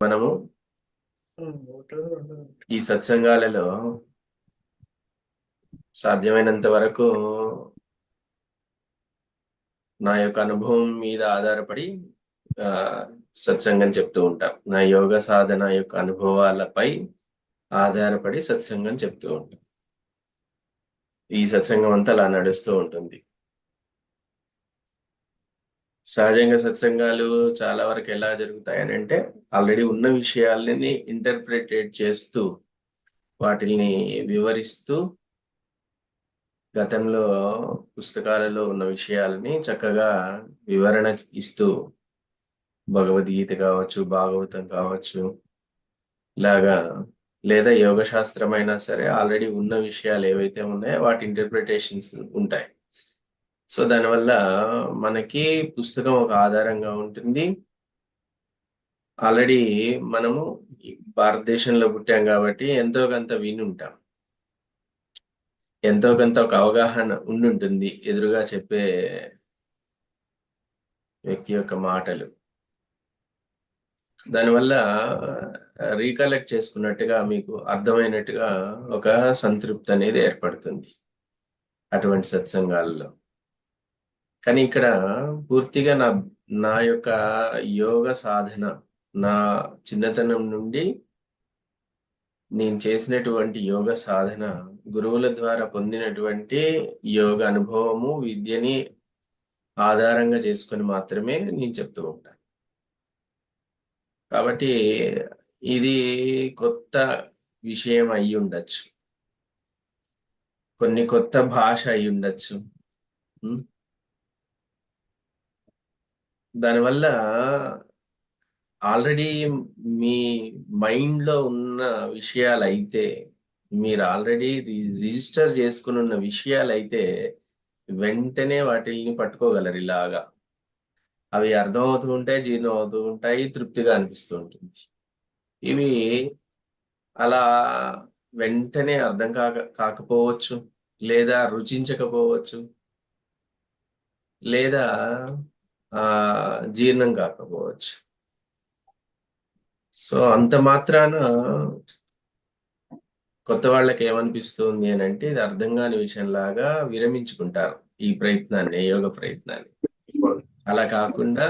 మనము ఈ సత్సంగాలలో సాధ్యమైనంత వరకు నా యొక్క అనుభవం మీద ఆధారపడి ఆ సత్సంగం చెప్తూ ఉంటాం. నా యోగ సాధన యొక్క అనుభవాలపై ఆధారపడి సత్సంగం చెప్తూ ఉంటాం. ఈ సత్సంగం అంతా అలా నడుస్తూ ఉంటుంది. సహజంగా సత్సంగాలు చాలా వరకు ఎలా జరుగుతాయని అంటే ఆల్రెడీ ఉన్న విషయాలని ఇంటర్ప్రిటేట్ చేస్తూ వాటిని వివరిస్తూ గతంలో పుస్తకాలలో ఉన్న విషయాలని చక్కగా వివరణ ఇస్తూ భగవద్గీత కావచ్చు భాగవతం కావచ్చు ఇలాగా లేదా యోగ శాస్త్రం అయినా సరే ఆల్రెడీ ఉన్న విషయాలు ఏవైతే ఉన్నాయో వాటి ఇంటర్ప్రిటేషన్స్ ఉంటాయి. సో దానివల్ల మనకి పుస్తకం ఒక ఆధారంగా ఉంటుంది. ఆల్రెడీ మనము భారతదేశంలో పుట్టాం కాబట్టి ఎంతో కొంత విని ఉంటాం ఎంతో కొంత ఒక అవగాహన ఉండుంటుంది ఎదురుగా చెప్పే వ్యక్తి యొక్క మాటలు. దానివల్ల రీకలెక్ట్ చేసుకున్నట్టుగా మీకు అర్థమైనట్టుగా ఒక సంతృప్తి అనేది ఏర్పడుతుంది అటువంటి సత్సంగాల్లో. కానీ ఇక్కడ పూర్తిగా నా నా యొక్క యోగ సాధన నా చిన్నతనం నుండి నేను చేసినటువంటి యోగ సాధన గురువుల ద్వారా పొందినటువంటి యోగ అనుభవము విద్యని ఆధారంగా చేసుకొని మాత్రమే నేను చెప్తూ ఉంటాను కాబట్టి ఇది కొత్త విషయం అయి ఉండొచ్చు. కొన్ని కొత్త భాష అయి ఉండొచ్చు. దానివల్ల ఆల్రెడీ మీ మైండ్లో ఉన్న విషయాలు అయితే మీరు ఆల్రెడీ రిజిస్టర్ చేసుకుని ఉన్న విషయాలు అయితే వెంటనే వాటిని పట్టుకోగలరు ఇలాగా. అవి అర్థమవుతూ ఉంటాయి జీర్ణం అవుతూ ఉంటాయి తృప్తిగా అనిపిస్తూ ఉంటుంది. ఇవి అలా వెంటనే అర్థం కాక కాకపోవచ్చు లేదా రుచించకపోవచ్చు లేదా జీర్ణం కాకపోవచ్చు. సో అంత మాత్రాన కొత్త వాళ్ళకి ఏమనిపిస్తుంది అని అంటే ఇది అర్థం కాని విషయంలాగా విరమించుకుంటారు ఈ ప్రయత్నాన్ని యోగ ప్రయత్నాన్ని. అలా కాకుండా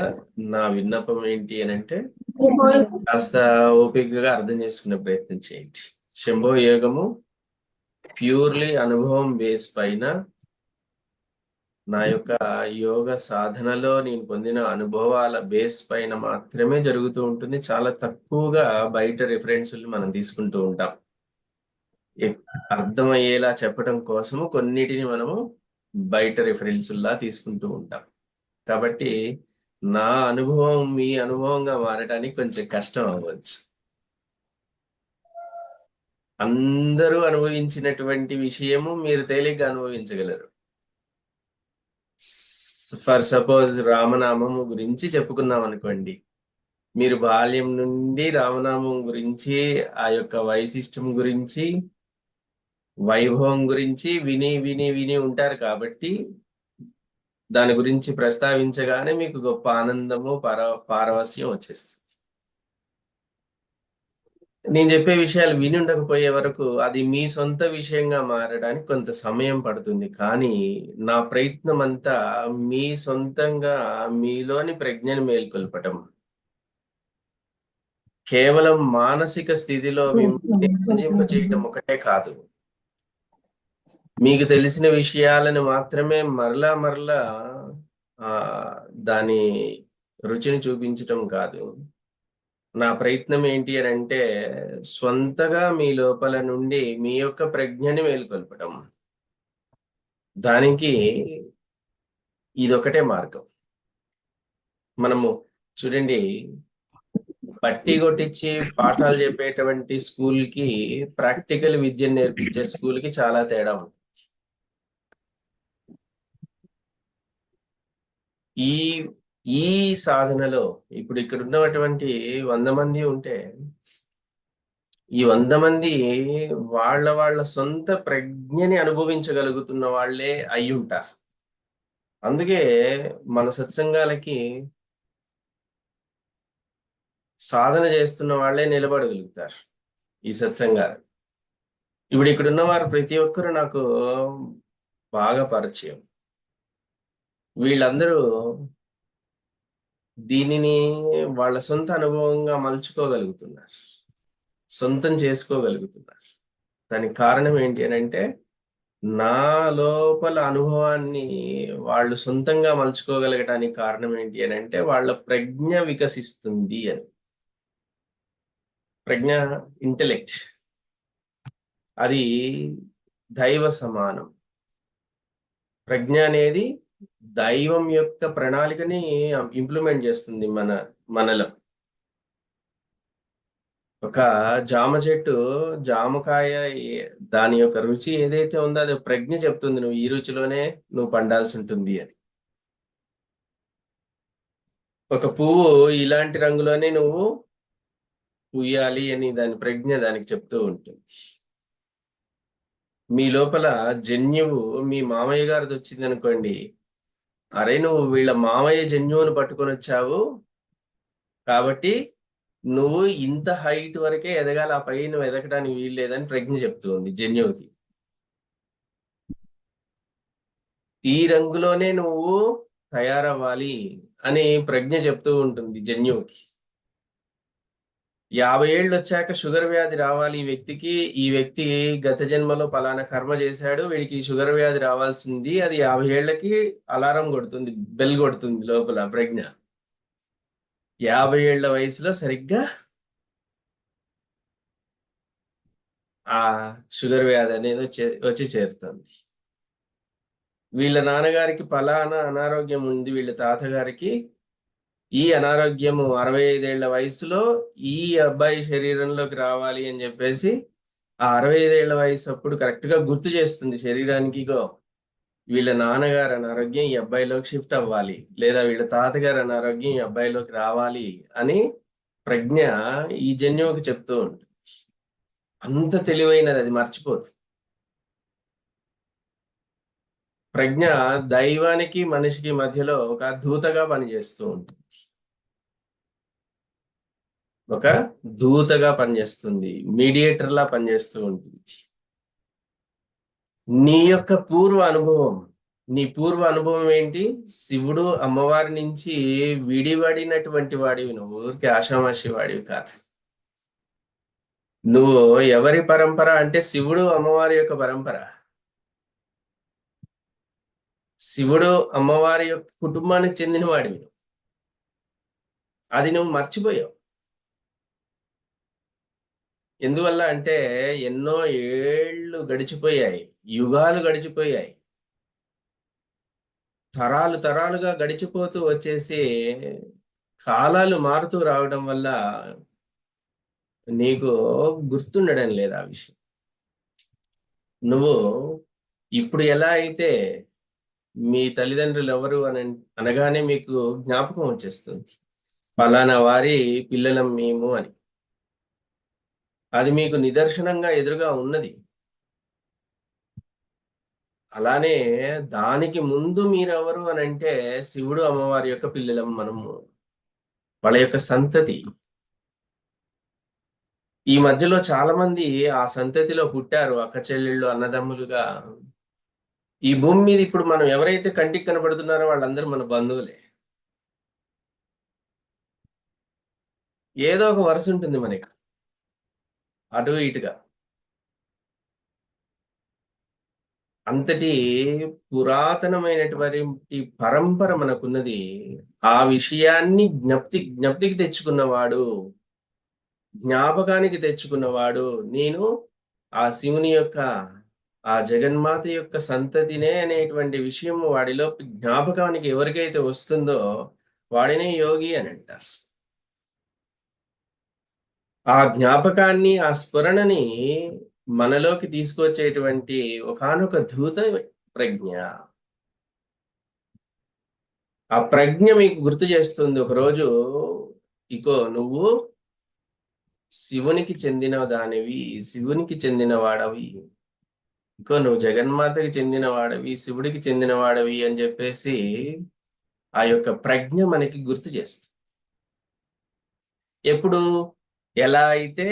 నా విన్నపం ఏంటి అని అంటే కాస్త ఓపికగా అర్థం చేసుకునే ప్రయత్నం చేయండి. శంభో యోగము ప్యూర్లీ అనుభవం బేస్ పైన నా యొక్క యోగ సాధనలో నేను పొందిన అనుభవాల బేస్ పైన మాత్రమే జరుగుతూ ఉంటుంది. చాలా తక్కువగా బయట రిఫరెన్సులు మనం తీసుకుంటూ ఉంటాం. అర్థమయ్యేలా చెప్పడం కోసము కొన్నిటిని మనము బయట రిఫరెన్సుల్లా తీసుకుంటూ ఉంటాం. కాబట్టి నా అనుభవం మీ అనుభవంగా మారడానికి కొంచెం కష్టం అవ్వచ్చు. అందరూ అనుభవించినటువంటి విషయము మీరు తేలిగ్గా అనుభవించగలరు. ఫర్ సపోజ్ రామనామము గురించి చెప్పుకున్నాం అనుకోండి. మీరు బాల్యం నుండి రామనామం గురించి ఆ యొక్క వైశిష్టం గురించి వైభవం గురించి విని విని విని ఉంటారు కాబట్టి దాని గురించి ప్రస్తావించగానే మీకు గొప్ప ఆనందము పార పారవస్యం వచ్చేస్తుంది. నేను చెప్పే విషయాలు విని ఉండకపోయే వరకు అది మీ సొంత విషయంగా మారడానికి కొంత సమయం పడుతుంది. కానీ నా ప్రయత్నం అంతా మీ సొంతంగా మీలోని ప్రజ్ఞని మేల్కొల్పటం. కేవలం మానసిక స్థితిలో చేయటం ఒకటే కాదు. మీకు తెలిసిన విషయాలను మాత్రమే మరలా మరలా ఆ దాని రుచిని చూపించటం కాదు. నా ప్రయత్నం ఏంటి అని అంటే స్వంతగా మీ లోపల నుండి మీ యొక్క ప్రజ్ఞని మేలుకొల్పడం దానికి ఇదొకటే మార్గం. మనము చూడండి పట్టి కొట్టించి పాఠాలు చెప్పేటువంటి స్కూల్కి ప్రాక్టికల్ విద్యను నేర్పించే స్కూల్కి చాలా తేడా ఉంది. ఈ ఈ సాధనలో ఇప్పుడు ఇక్కడ ఉన్నటువంటి వంద మంది ఉంటే ఈ వంద మంది వాళ్ళ వాళ్ళ సొంత ప్రజ్ఞని అనుభవించగలుగుతున్న వాళ్ళే అయి ఉంటారు. అందుకే మన సత్సంగాలకి సాధన చేస్తున్న వాళ్ళే నిలబడగలుగుతారు ఈ సత్సంగాలు. ఇప్పుడు ఇక్కడ ఉన్నవారు ప్రతి ఒక్కరు నాకు బాగా పరిచయం. వీళ్ళందరూ దీనిని వాళ్ళ సొంత అనుభవంగా మలుచుకోగలుగుతున్నారు. సొంతం చేసుకోగలుగుతున్నారు. దానికి కారణం ఏంటి అని అంటే నా లోపల అనుభవాన్ని వాళ్ళు సొంతంగా మలుచుకోగలగటానికి కారణం ఏంటి అని అంటే వాళ్ళ ప్రజ్ఞ వికసిస్తుంది అని. ప్రజ్ఞ ఇంటెలెక్ట్. అది దైవ సమానం. ప్రజ్ఞ అనేది దైవం యొక్క ప్రణాళికని ఇంప్లిమెంట్ చేస్తుంది మన మనలో. ఒక జామ చెట్టు జామకాయ దాని యొక్క రుచి ఏదైతే ఉందో అది ప్రజ్ఞ చెప్తుంది. నువ్వు ఈ రుచిలోనే నువ్వు పండాల్సి ఉంటుంది అని. ఒక పువ్వు ఇలాంటి రంగులోనే నువ్వు పూయాలి అని దాని ప్రజ్ఞ దానికి చెప్తూ ఉంటుంది. మీ లోపల జన్యువు మీ మామయ్య గారిది వచ్చింది అనుకోండి అరే నువ్వు వీళ్ళ మామయ్య జన్యువును పట్టుకొని వచ్చావు. కాబట్టి నువ్వు ఇంత హైట్ వరకే ఎదగాలి ఆ పై నువ్వు ఎదగడానికి వీలు లేదని ప్రజ్ఞ చెప్తుంది జన్యువుకి ఈ రంగులోనే నువ్వు తయారవ్వాలి అని ప్రజ్ఞ చెప్తూ ఉంటుంది జన్యువుకి యాభై ఏళ్ళు వచ్చాక షుగర్ వ్యాధి రావాలి ఈ వ్యక్తికి ఈ వ్యక్తి గత జన్మలో పలానా కర్మ చేశాడు వీడికి షుగర్ వ్యాధి రావాల్సింది అది యాభై ఏళ్ళకి అలారం కొడుతుంది బెల్ కొడుతుంది లోపల ప్రజ్ఞ. యాభై ఏళ్ళ వయసులో సరిగ్గా ఆ షుగర్ వ్యాధి అనేది వచ్చి వచ్చి చేరుతుంది. వీళ్ళ నాన్నగారికి పలానా అనారోగ్యం ఉంది వీళ్ళ తాతగారికి ఈ అనారోగ్యము అరవై ఐదేళ్ళ వయసులో ఈ అబ్బాయి శరీరంలోకి రావాలి అని చెప్పేసి ఆ అరవై ఐదేళ్ళ వయసు అప్పుడు కరెక్ట్గా గుర్తు చేస్తుంది శరీరానికి వీళ్ళ నాన్నగారు అనారోగ్యం ఈ అబ్బాయిలోకి షిఫ్ట్ అవ్వాలి లేదా వీళ్ళ తాతగారు అనారోగ్యం ఈ అబ్బాయిలోకి రావాలి అని ప్రజ్ఞ ఈ జన్యువుకి చెప్తూ ఉంటుంది. అంత తెలివైనది అది మర్చిపోదు ప్రజ్ఞ దైవానికి మనిషికి మధ్యలో ఒక దూతగా పనిచేస్తూ ఉంటుంది. ఒక దూతగా పనిచేస్తుంది మీడియేటర్ లా పనిచేస్తూ ఉంటుంది. నీ యొక్క పూర్వ అనుభవం నీ పూర్వ అనుభవం ఏంటి? శివుడు అమ్మవారి నుంచి విడివడినటువంటి వాడివి నువ్వు ఊరికి ఆషామాషి వాడివి కాదు. నువ్వు ఎవరి పరంపర అంటే శివుడు అమ్మవారి యొక్క పరంపర. శివుడు అమ్మవారి యొక్క కుటుంబానికి చెందిన వాడివి అది నువ్వు మర్చిపోయావు. ఎందువల్ల అంటే ఎన్నో ఏళ్ళు గడిచిపోయాయి యుగాలు గడిచిపోయాయి. తరాలు తరాలుగా గడిచిపోతూ వచ్చేసి కాలాలు మారుతూ రావడం వల్ల నీకు గుర్తుండడం లేదు ఆ విషయం. నువ్వు ఇప్పుడు ఎలా అయితే మీ తల్లిదండ్రులు ఎవరు అని అనగానే మీకు జ్ఞాపకం వచ్చేస్తుంది. ఫలానా వారి పిల్లలం మేము అని. అది మీకు నిదర్శనంగా ఎదురుగా ఉన్నది. అలానే దానికి ముందు మీరెవరు అని అంటే శివుడు అమ్మవారి యొక్క పిల్లలం మనము. వాళ్ళ యొక్క సంతతి. ఈ మధ్యలో చాలా మంది ఆ సంతతిలో పుట్టారు అక్క చెల్లెళ్ళు అన్నదమ్ములుగా. ఈ భూమి మీద ఇప్పుడు మనం ఎవరైతే కంటికి కనబడుతున్నారో వాళ్ళందరూ మన బంధువులే. ఏదో ఒక వరుస ఉంటుంది మనకి. అటు ఇటుగా. అంతటి పురాతనమైనటువంటి పరంపర మనకున్నది ఆ విషయాన్ని జ్ఞప్తి జ్ఞప్తికి తెచ్చుకున్నవాడు జ్ఞాపకానికి తెచ్చుకున్నవాడు నేను ఆ శివుని యొక్క ఆ జగన్మాత యొక్క సంతతినే అనేటువంటి విషయం వాడిలో జ్ఞాపకానికి ఎవరికైతే వస్తుందో వాడినే యోగి అని అంటారు. ఆ జ్ఞాపకాన్ని ఆ స్ఫురణని మనలోకి తీసుకొచ్చేటువంటి ఒకనొక ధూత ప్రజ్ఞ. ఆ ప్రజ్ఞ మీకు గుర్తు చేస్తుంది. ఒకరోజు ఇకో నువ్వు శివునికి చెందిన దానివి శివునికి చెందిన వాడవి ఇంకో నువ్వు జగన్మాతకి చెందిన వాడవి శివుడికి చెందిన వాడవి అని చెప్పేసి ఆ యొక్క ప్రజ్ఞ మనకి గుర్తు చేస్తుంది. ఎప్పుడు? ఎలా అయితే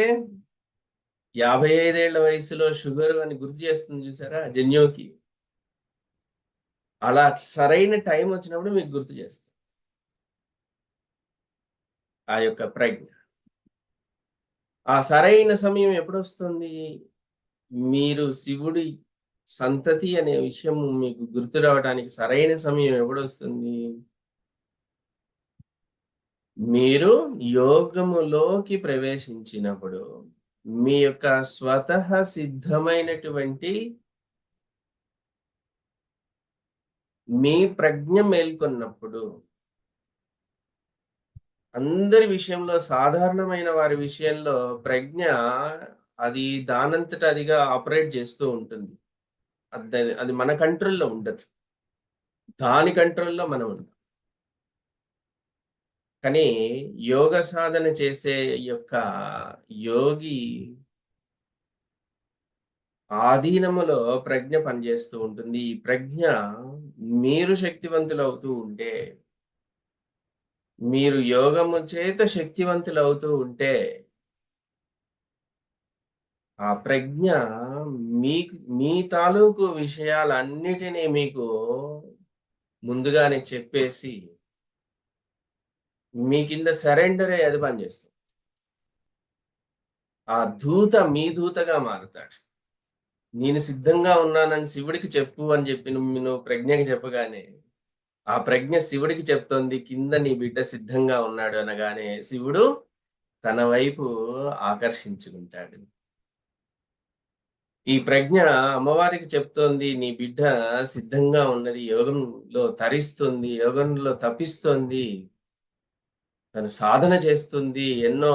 యాభై ఐదేళ్ళ వయసులో షుగర్ అని గుర్తు చేస్తుంది చూసారా? జన్యుకి. అలా సరైన టైం వచ్చినప్పుడు మీకు గుర్తు చేస్తుంది. ఆ యొక్క ప్రజ్ఞ. ఆ సరైన సమయం ఎప్పుడు వస్తుంది మీరు శివుడి సంతతి అనే విషయం మీకు గుర్తు రావడానికి సరైన సమయం ఎప్పుడు వస్తుంది మీరు యోగములోకి ప్రవేశించినప్పుడు మీ యొక్క స్వతహ సిద్ధమైనటువంటి మీ ప్రజ్ఞ మేల్కొన్నప్పుడు అందరి విషయంలో సాధారణమైన వారి విషయంలో ప్రజ్ఞ అది దానంతట అదిగా ఆపరేట్ చేస్తూ ఉంటుంది. అది అది మన కంట్రోల్లో ఉండదు. దాని కంట్రోల్లో మనం ఉంటాం కానీ యోగ సాధన చేసే యొక్క యోగి ఆధీనములో ప్రజ్ఞ పనిచేస్తూ ఉంటుంది. ఈ ప్రజ్ఞ మీరు శక్తివంతులు అవుతూ ఉంటే మీరు యోగము చేత శక్తివంతులు అవుతూ ఉంటే ఆ ప్రజ్ఞ మీకు మీ తాలూకు విషయాలన్నిటినీ మీకు ముందుగానే చెప్పేసి మీ కింద సరెండర్ అయ్యి అది పనిచేస్తుంది ఆ దూత మీ దూతగా మారుతాడు. నేను సిద్ధంగా ఉన్నానని శివుడికి చెప్పు అని చెప్పి నువ్వు ప్రజ్ఞకి చెప్పగానే ఆ ప్రజ్ఞ శివుడికి చెప్తోంది కింద నీ బిడ్డ సిద్ధంగా ఉన్నాడు అనగానే శివుడు తన వైపు ఆకర్షించుకుంటాడు. ఈ ప్రజ్ఞ అమ్మవారికి చెప్తోంది నీ బిడ్డ సిద్ధంగా ఉన్నది యోగంలో తరిస్తుంది యోగంలో తప్పిస్తోంది తను సాధన చేస్తుంది ఎన్నో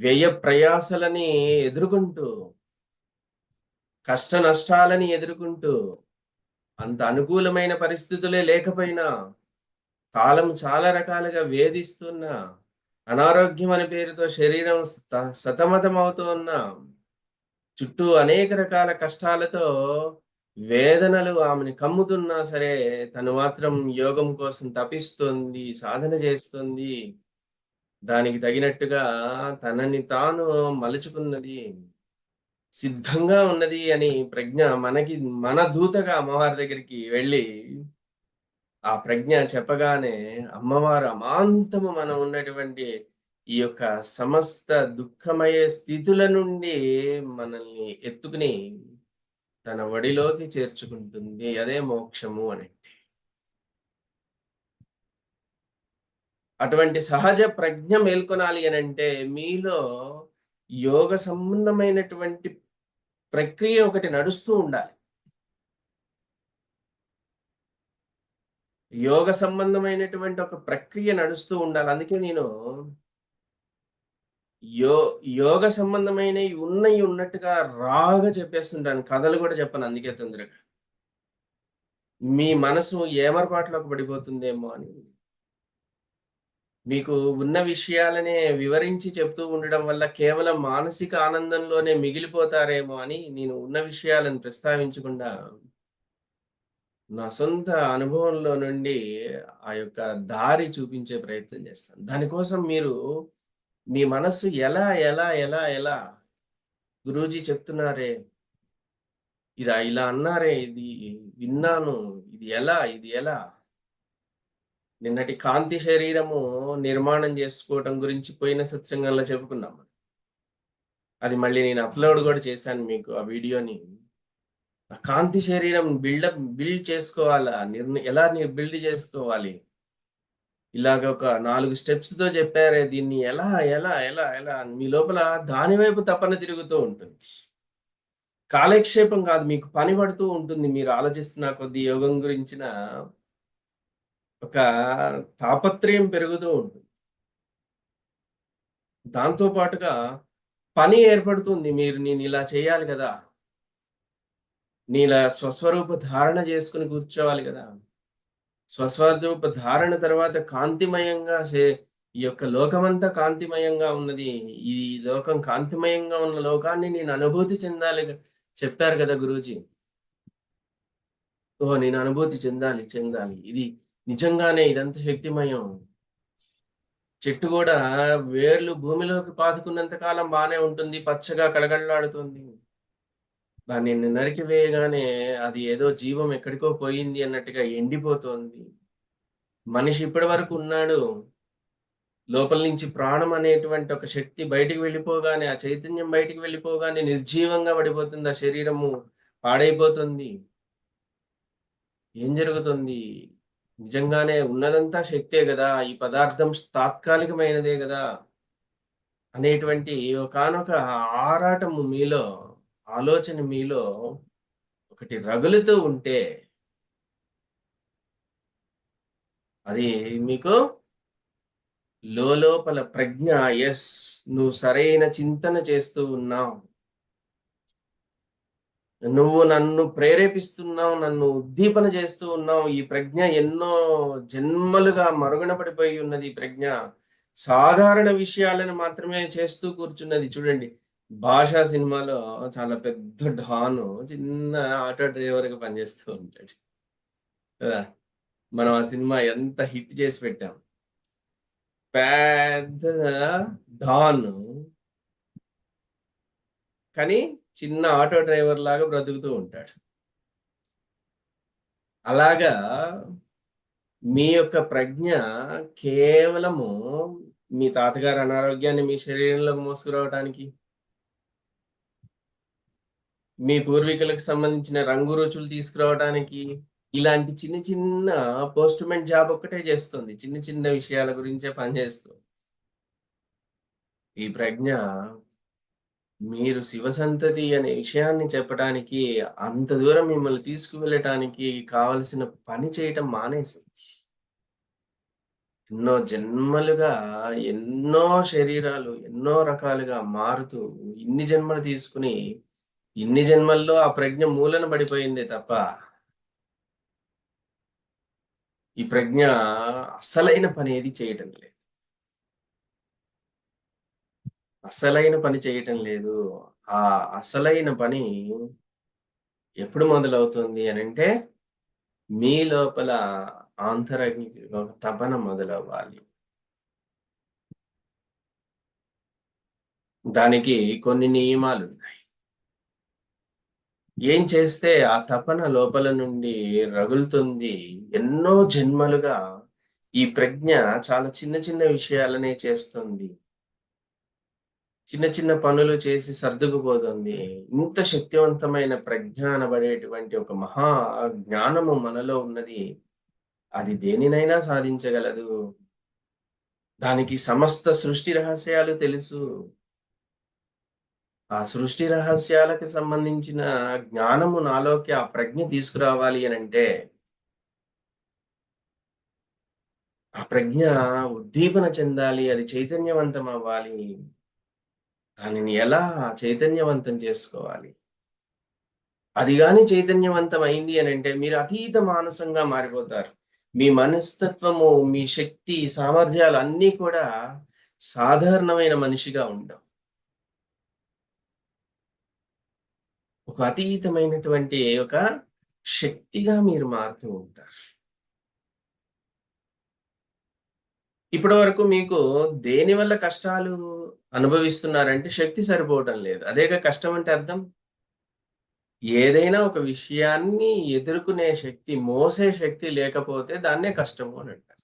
వ్యయ ప్రయాసలని ఎదుర్కొంటూ కష్ట నష్టాలని ఎదుర్కొంటూ అంత అనుకూలమైన పరిస్థితులే లేకపోయినా కాలం చాలా రకాలుగా వేధిస్తున్నా అనారోగ్యం అనే పేరుతో శరీరం సతమతం అవుతూ ఉన్నా చుట్టూ అనేక రకాల కష్టాలతో వేదనలు ఆమెని కమ్ముతున్నా సరే తను మాత్రం యోగం కోసం తపిస్తుంది సాధన చేస్తుంది. దానికి తగినట్టుగా తనని తాను మలుచుకున్నది సిద్ధంగా ఉన్నది అని ప్రజ్ఞ మనకి మన దూతగా అమ్మవారి దగ్గరికి వెళ్ళి ఆ ప్రజ్ఞ చెప్పగానే అమ్మవారు అమాంతము మనం ఉన్నటువంటి ఈ యొక్క సమస్త దుఃఖమయ స్థితుల నుండి మనల్ని ఎత్తుకుని తన వడిలోకి చేర్చుకుంటుంది అదే మోక్షము అని. అటువంటి సహజ ప్రజ్ఞ మేల్కొనాలి అని అంటే మీలో యోగ సంబంధమైనటువంటి ప్రక్రియ ఒకటి నడుస్తూ ఉండాలి. యోగ సంబంధమైనటువంటి ఒక ప్రక్రియ నడుస్తూ ఉండాలి. అందుకే నేను యో యోగ సంబంధమైనవి ఉన్నవి ఉన్నట్టుగా రాగా చెప్పేస్తుంటాను. కథలు కూడా చెప్పను అందుకే తొందరగా. మీ మనసు ఏమరపాట్లోకి పడిపోతుందేమో అని. మీకు ఉన్న విషయాలనే వివరించి చెప్తూ ఉండడం వల్ల కేవలం మానసిక ఆనందంలోనే మిగిలిపోతారేమో అని నేను ఉన్న విషయాలను ప్రస్తావించకుండా నా సొంత అనుభవంలో నుండి ఆ యొక్క దారి చూపించే ప్రయత్నం చేస్తాను. దానికోసం మీరు మీ మనస్సు ఎలా ఎలా ఎలా ఎలా? గురూజీ చెప్తున్నారే ఇది ఇలా అన్నారే ఇది విన్నాను ఇది ఎలా ఇది ఎలా? నిన్నటి కాంతి శరీరము నిర్మాణం చేసుకోవటం గురించి పోయిన సత్సంగంలో చెప్పుకున్నాం అది మళ్ళీ నేను అప్లోడ్ కూడా చేశాను మీకు ఆ వీడియోని. కాంతి శరీరం బిల్డప్ బిల్డ్ చేసుకోవాలా? నిర్ణ ఎలా బిల్డ్ చేసుకోవాలి? ఇలాగ ఒక నాలుగు స్టెప్స్తో చెప్పారే దీన్ని. ఎలా ఎలా ఎలా ఎలా? మీ లోపల దాని వైపు తపన తిరుగుతూ ఉంటుంది. కాలక్షేపం కాదు మీకు పని పడుతూ ఉంటుంది. మీరు ఆలోచిస్తున్న కొద్ది యోగం గురించిన ఒక తాపత్రయం పెరుగుతూ ఉంటుంది. దాంతో పాటుగా పని ఏర్పడుతుంది. మీరు నేను ఇలా చేయాలి కదా. నీలా స్వస్వరూప ధారణ చేసుకుని కూర్చోవాలి కదా. స్వస్వరూప ధారణ తర్వాత కాంతిమయంగా ఈ యొక్క లోకమంతా కాంతిమయంగా ఉన్నది. ఈ లోకం కాంతిమయంగా ఉన్న లోకాన్ని నేను అనుభూతి చెందాలి చెప్పారు కదా గురూజీ. ఓ నేను అనుభూతి చెందాలి చెందాలి. ఇది నిజంగానే ఇదంతా శక్తిమయం. చెట్టు కూడా వేర్లు భూమిలోకి పాతుకున్నంత కాలం బాగానే ఉంటుంది పచ్చగా కళకళలాడుతుంది. దాన్ని నరికి వేయగానే అది ఏదో జీవం ఎక్కడికో పోయింది అన్నట్టుగా ఎండిపోతోంది. మనిషి ఇప్పటి వరకు ఉన్నాడు. లోపల నుంచి ప్రాణం అనేటువంటి ఒక శక్తి బయటికి వెళ్ళిపోగానే ఆ చైతన్యం బయటికి వెళ్ళిపోగానే నిర్జీవంగా పడిపోతుంది. ఆ శరీరము పాడైపోతుంది. ఏం జరుగుతుంది? నిజంగానే ఉన్నదంతా శక్తే కదా. ఈ పదార్థం తాత్కాలికమైనదే కదా. అనేటువంటి ఒకనొక ఆరాటము మీలో ఆలోచన మీలో ఒకటి రగులుతూ ఉంటే అది మీకు లోపల ప్రజ్ఞ ఎస్ నువ్వు సరైన చింతన చేస్తూ ఉన్నావు. నువ్వు నన్ను ప్రేరేపిస్తున్నావు నన్ను ఉద్దీపన చేస్తూ ఉన్నావు. ఈ ప్రజ్ఞ ఎన్నో జన్మలుగా మరుగున పడిపోయి ఉన్నది ప్రజ్ఞ. సాధారణ విషయాలను మాత్రమే చేస్తూ కూర్చున్నది. చూడండి భాషా సినిమాలో చాలా పెద్ద డాను చిన్న ఆటో డ్రైవర్గా పనిచేస్తూ ఉంటాడు. కదా? మనం ఆ సినిమా ఎంత హిట్ చేసి పెట్టాం. పెద్ద డాన్ కానీ చిన్న ఆటో డ్రైవర్ లాగా బ్రతుకుతూ ఉంటాడు. అలాగా మీ యొక్క ప్రజ్ఞ కేవలము మీ తాతగారు అనారోగ్యాన్ని మీ శరీరంలోకి మోసుకురావడానికి మీ పూర్వీకులకు సంబంధించిన రంగు రుచులు తీసుకురావడానికి ఇలాంటి చిన్న చిన్న పోస్ట్మెంట్ జాబ్ ఒక్కటే చేస్తుంది. చిన్న చిన్న విషయాల గురించే పనిచేస్తుంది ఈ ప్రజ్ఞ మీరు శివసంతతి అనే విషయాన్ని చెప్పడానికి అంత దూరం మిమ్మల్ని తీసుకువెళ్ళటానికి కావలసిన పని చేయటం మానేసింది ఎన్నో జన్మలుగా ఎన్నో శరీరాలు ఎన్నో రకాలుగా మారుతూ ఇన్ని జన్మలు తీసుకుని ఇన్ని జన్మల్లో ఆ ప్రజ్ఞ మూలన పడిపోయిందే తప్ప ఈ ప్రజ్ఞ అసలైన పని ఏది చేయటం లేదు. అసలైన పని చేయటం లేదు. ఆ అసలైన పని ఎప్పుడు మొదలవుతుంది అని అంటే మీ లోపల ఆంతరంగిక ఒక తపన మొదలవ్వాలి. దానికి కొన్ని నియమాలు ఉన్నాయి ఏం చేస్తే ఆ తపన లోపల నుండి రగులుతుంది? ఎన్నో జన్మలుగా ఈ ప్రజ్ఞ చాలా చిన్న చిన్న విషయాలనే చేస్తుంది. చిన్న చిన్న పనులు చేసి సర్దుకుపోతుంది. ఇంత శక్తివంతమైన ప్రజ్ఞ అనబడేటువంటి ఒక మహా జ్ఞానము మనలో ఉన్నది. అది దేనినైనా సాధించగలదు. దానికి సమస్త సృష్టి రహస్యాలు తెలుసు. ఆ సృష్టి రహస్యాలకు సంబంధించిన జ్ఞానము నాలోకి ఆ ప్రజ్ఞ తీసుకురావాలి అని అంటే ఆ ప్రజ్ఞ ఉద్దీపన చెందాలి అది చైతన్యవంతం అవ్వాలి. దానిని ఎలా చైతన్యవంతం చేసుకోవాలి? అది కానీ చైతన్యవంతం అయింది అని అంటే మీరు అతీత మానసంగా మారిపోతారు. మీ మనస్తత్వము మీ శక్తి సామర్థ్యాలు అన్నీ కూడా సాధారణమైన మనిషిగా ఉండవు. ఒక అతీతమైనటువంటి ఒక శక్తిగా మీరు మారుతూ ఉంటారు. ఇప్పటి వరకు మీకు దేని వల్ల కష్టాలు అనుభవిస్తున్నారంటే శక్తి సరిపోవటం లేదు. అదేగా కష్టం అంటే అర్థం? ఏదైనా ఒక విషయాన్ని ఎదుర్కొనే శక్తి మోసే శక్తి లేకపోతే దాన్నే కష్టము అని అంటారు.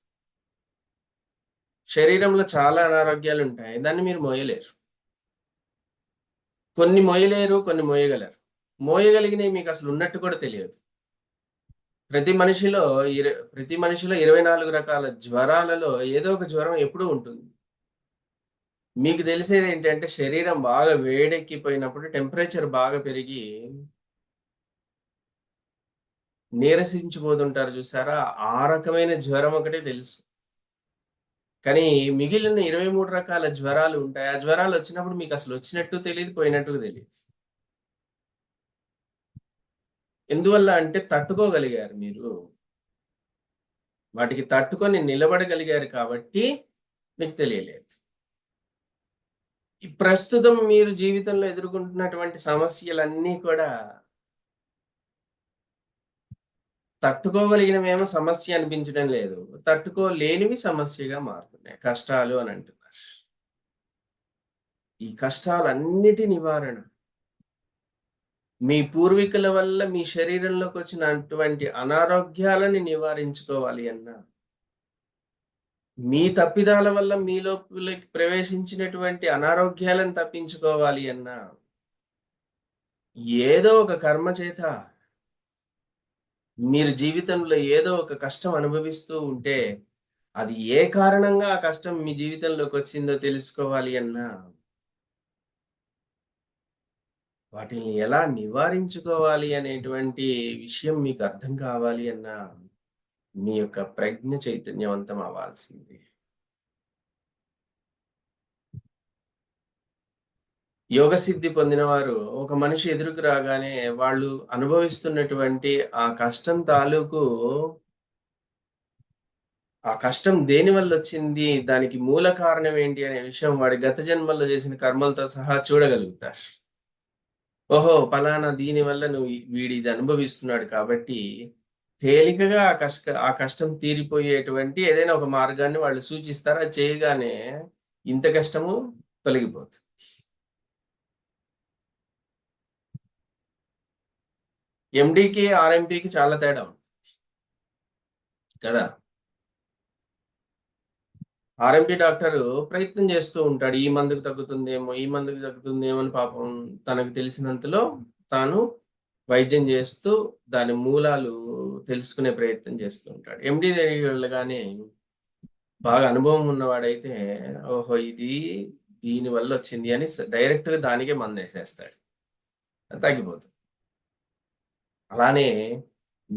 శరీరంలో చాలా అనారోగ్యాలు ఉంటాయి. దాన్ని మీరు మోయలేరు. కొన్ని మోయలేరు కొన్ని మోయగలరు. మోయగలిగినవి మీకు అసలు ఉన్నట్టు కూడా తెలియదు. ప్రతి మనిషిలో ఇర ప్రతి మనిషిలో ఇరవై నాలుగు రకాల జ్వరాలలో ఏదో ఒక జ్వరం ఎప్పుడూ ఉంటుంది. మీకు తెలిసేది ఏంటంటే శరీరం బాగా వేడెక్కిపోయినప్పుడు టెంపరేచర్ బాగా పెరిగి నీరసించిపోతుంటారు చూసారా? ఆ రకమైన జ్వరం ఒకటే తెలుసు. కానీ మిగిలిన ఇరవై మూడు రకాల జ్వరాలు ఉంటాయి. ఆ జ్వరాలు వచ్చినప్పుడు మీకు అసలు వచ్చినట్టు తెలియదు పోయినట్టు తెలియదు. ఎందువల్ల అంటే తట్టుకోగలిగారు మీరు. వాటికి తట్టుకొని నిలబడగలిగారు కాబట్టి మీకు తెలియలేదు. ఈ ప్రస్తుతం మీరు జీవితంలో ఎదుర్కొంటున్నటువంటి సమస్యలన్నీ కూడా తట్టుకోగలిగినవేమో సమస్య అనిపించడం లేదు. తట్టుకోలేనివి సమస్యగా మారుతున్నాయి. కష్టాలు అని అంటున్నారు. ఈ కష్టాలన్నిటి నివారణ. మీ పూర్వీకుల వల్ల మీ శరీరంలోకి వచ్చిన అటువంటి అనారోగ్యాలని నివారించుకోవాలి అన్నా. మీ తప్పిదాల వల్ల మీ లోపలికి ప్రవేశించినటువంటి అనారోగ్యాలను తప్పించుకోవాలి అన్నా. ఏదో ఒక కర్మ చేత మీరు జీవితంలో ఏదో ఒక కష్టం అనుభవిస్తూ ఉంటే అది ఏ కారణంగా ఆ కష్టం మీ జీవితంలోకి వచ్చిందో తెలుసుకోవాలి అన్నా. వాటిని ఎలా నివారించుకోవాలి అనేటువంటి విషయం మీకు అర్థం కావాలి అన్న మీ యొక్క ప్రజ్ఞ చైతన్యవంతం అవ్వాల్సింది. యోగ సిద్ధి పొందిన వారు ఒక మనిషి ఎదురుకు రాగానే వాళ్ళు అనుభవిస్తున్నటువంటి ఆ కష్టం తాలూకు ఆ కష్టం దేని వల్ల వచ్చింది దానికి మూల కారణం ఏంటి అనే విషయం వాడి గత జన్మల్లో చేసిన కర్మలతో సహా చూడగలుగుతారు. ఓహో పలానా దీని వల్ల నువ్వు వీడి ఇది అనుభవిస్తున్నాడు కాబట్టి తేలికగా ఆ కష్ట ఆ కష్టం తీరిపోయేటువంటి ఏదైనా ఒక మార్గాన్ని వాళ్ళు సూచిస్తారు. అది చేయగానే ఇంత కష్టము తొలగిపోతుంది. ఎండికి ఆర్ఎంపీకి చాలా తేడా ఉంది. కదా? ఆర్ఎంపీ డాక్టర్ ప్రయత్నం చేస్తూ ఉంటాడు ఈ మందుకు తగ్గుతుందేమో ఈ మందుకు తగ్గుతుందేమో అని పాపం తనకు తెలిసినంతలో తాను వైద్యం చేస్తూ దాని మూలాలు తెలుసుకునే ప్రయత్నం చేస్తూ ఉంటాడు. ఎండి వెళ్ళగానే బాగా అనుభవం ఉన్నవాడైతే ఓహో ఇది దీని వల్ల వచ్చింది అని డైరెక్ట్గా దానికే మందు వేసేస్తాడు. తగ్గిపోతుంది. అలానే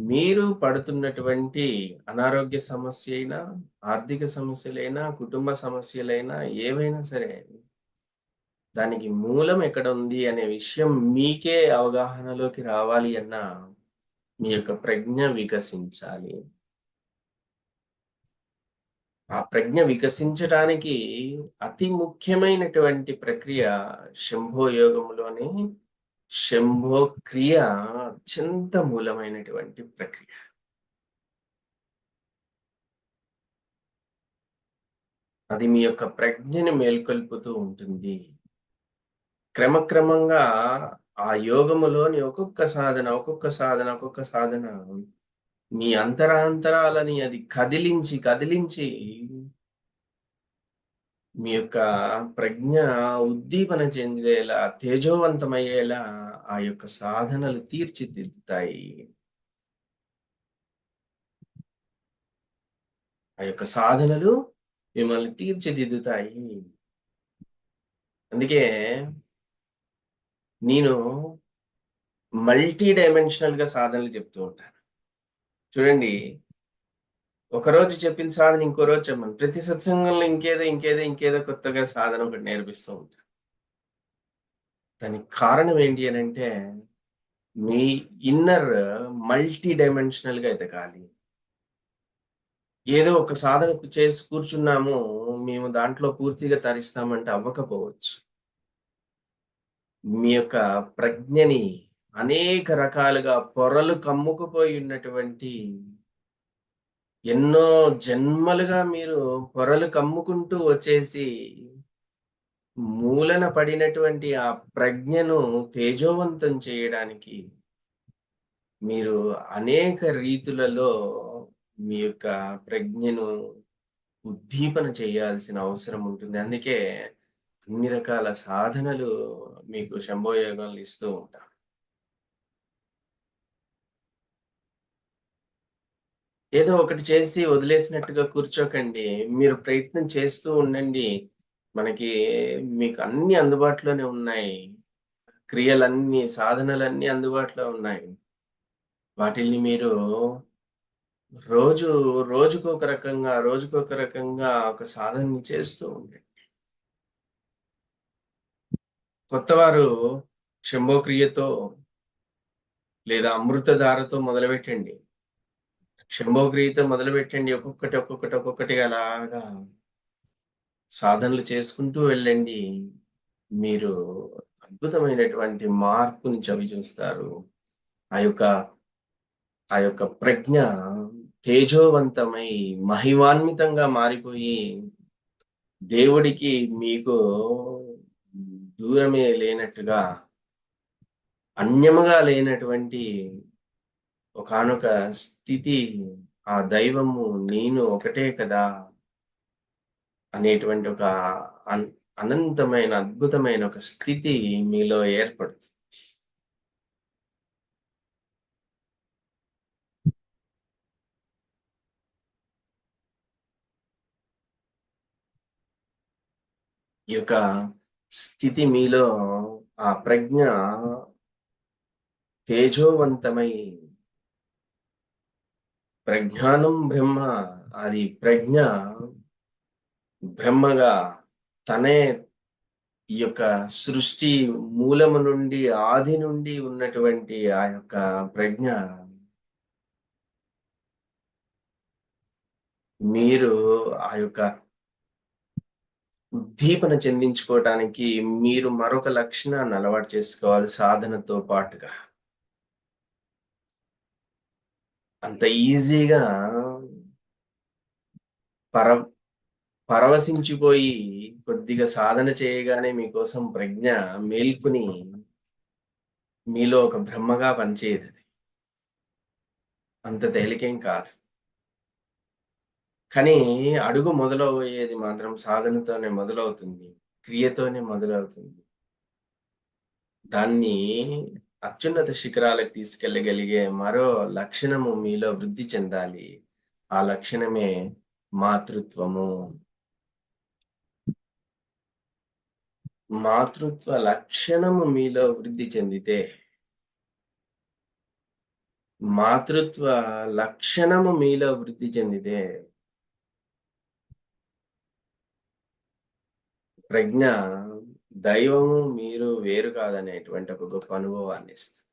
మీరు పడుతున్నటువంటి అనారోగ్య సమస్య అయినా ఆర్థిక సమస్యలైనా కుటుంబ సమస్యలైనా ఏవైనా సరే దానికి మూలం ఎక్కడ ఉంది అనే విషయం మీకే అవగాహనలోకి రావాలి అన్న మీ యొక్క ప్రజ్ఞ వికసించాలి. ఆ ప్రజ్ఞ వికసించడానికి అతి ముఖ్యమైనటువంటి ప్రక్రియ శంభో యోగములోని శంభో క్రియ అత్యంత మూలమైనటువంటి ప్రక్రియ. అది మీ యొక్క ప్రజ్ఞని మేల్కొల్పుతూ ఉంటుంది. క్రమక్రమంగా ఆ యోగములోని ఒక్కొక్క సాధన ఒక్కొక్క సాధన ఒక్కొక్క సాధన మీ అంతరాంతరాలని అది కదిలించి కదిలించి మీ యొక్క ప్రజ్ఞ ఉద్దీపన చెందేలా తేజోవంతమయ్యేలా ఆ యొక్క సాధనలు తీర్చిదిద్దుతాయి. ఆ యొక్క సాధనలు మిమ్మల్ని తీర్చిదిద్దుతాయి. అందుకే నేను మల్టీ డైమెన్షనల్గా సాధనలు చెప్తూ ఉంటాను. చూడండి ఒకరోజు చెప్పిన సాధన ఇంకో రోజు చెప్పను ప్రతి సత్సంగంలో ఇంకేదో ఇంకేదో ఇంకేదో కొత్తగా సాధన ఒకటి నేర్పిస్తూ ఉంటాను దానికి కారణం ఏంటి అని అంటే మీ ఇన్నర్ మల్టీ డైమెన్షనల్గా ఎదగాలి ఏదో ఒక సాధన చేసి కూర్చున్నాము మేము దాంట్లో పూర్తిగా తరిస్తామంటే అవ్వకపోవచ్చు. మీ యొక్క ప్రజ్ఞని అనేక రకాలుగా పొరలు కమ్ముకుపోయి ఉన్నటువంటి ఎన్నో జన్మలుగా మీరు పొరలు కమ్ముకుంటూ వచ్చేసి మూలన పడినటువంటి ఆ ప్రజ్ఞను తేజోవంతం చేయడానికి మీరు అనేక రీతులలో మీ యొక్క ప్రజ్ఞను ఉద్దీపన చేయాల్సిన అవసరం ఉంటుంది. అందుకే అన్ని రకాల సాధనలు మీకు శంభోయోగాలు ఇస్తూ ఉంటాం. ఏదో ఒకటి చేసి వదిలేసినట్టుగా కూర్చోకండి. మీరు ప్రయత్నం చేస్తూ ఉండండి. మనకి మీకు అన్ని అందుబాటులోనే ఉన్నాయి. క్రియలన్నీ సాధనలన్నీ అందుబాటులో ఉన్నాయి. వాటిల్ని మీరు రోజు రోజుకు ఒక రకంగా రోజుకు ఒక రకంగా ఒక సాధనని చేస్తూ ఉండండి. కొత్తవారు శంభోక్రియతో లేదా అమృతధారతో మొదలుపెట్టండి. శంభోక్రియతో మొదలుపెట్టండి ఒక్కొక్కటి ఒక్కొక్కటి ఒక్కొక్కటి అలాగా సాధనలు చేసుకుంటూ వెళ్ళండి. మీరు అద్భుతమైనటువంటి మార్పుని చవి చూస్తారు. ఆ యొక్క ఆ యొక్క ప్రజ్ఞ తేజోవంతమై మహిమాన్వితంగా మారిపోయి దేవుడికి మీకు దూరమే లేనట్టుగా అన్యముగా లేనటువంటి ఒకానొక స్థితి ఆ దైవము నేను ఒకటే కదా అనేటువంటి ఒక అనంతమైన అద్భుతమైన ఒక స్థితి మీలో ఏర్పడుతుంది. ఈ యొక్క స్థితి మీలో ఆ ప్రజ్ఞ తేజోవంతమై ప్రజ్ఞానం బ్రహ్మ. అది ప్రజ్ఞ బ్రహ్మగా తనే ఈ యొక్క సృష్టి మూలము నుండి ఆది నుండి ఉన్నటువంటి ఆ యొక్క ప్రజ్ఞ. మీరు ఆ యొక్క ఉద్దీపన చెందించుకోవటానికి మీరు మరొక లక్షణాన్ని అలవాటు చేసుకోవాలి సాధనతో పాటుగా. అంత ఈజీగా పర పరవశించిపోయి కొద్దిగా సాధన చేయగానే మీకోసం ప్రజ్ఞ మేల్కొని మీలో ఒక బ్రహ్మగా పనిచేయదు అది. అంత తేలికేం కాదు. కానీ అడుగు మొదలయ్యేది మాత్రం సాధనతోనే మొదలవుతుంది క్రియతోనే మొదలవుతుంది. దాన్ని అత్యున్నత శిఖరాలకు తీసుకెళ్ళగలిగే మరో లక్షణము మీలో వృద్ధి చెందాలి. ఆ లక్షణమే మాతృత్వము. మాతృత్వ లక్షణము మీలో వృద్ధి చెందితే మాతృత్వ లక్షణము మీలో వృద్ధి చెందితే ప్రజ్ఞ దైవము మీరు వేరు కాదనేటువంటి ఒక గొప్ప అనుభవాన్ని ఇస్తుంది.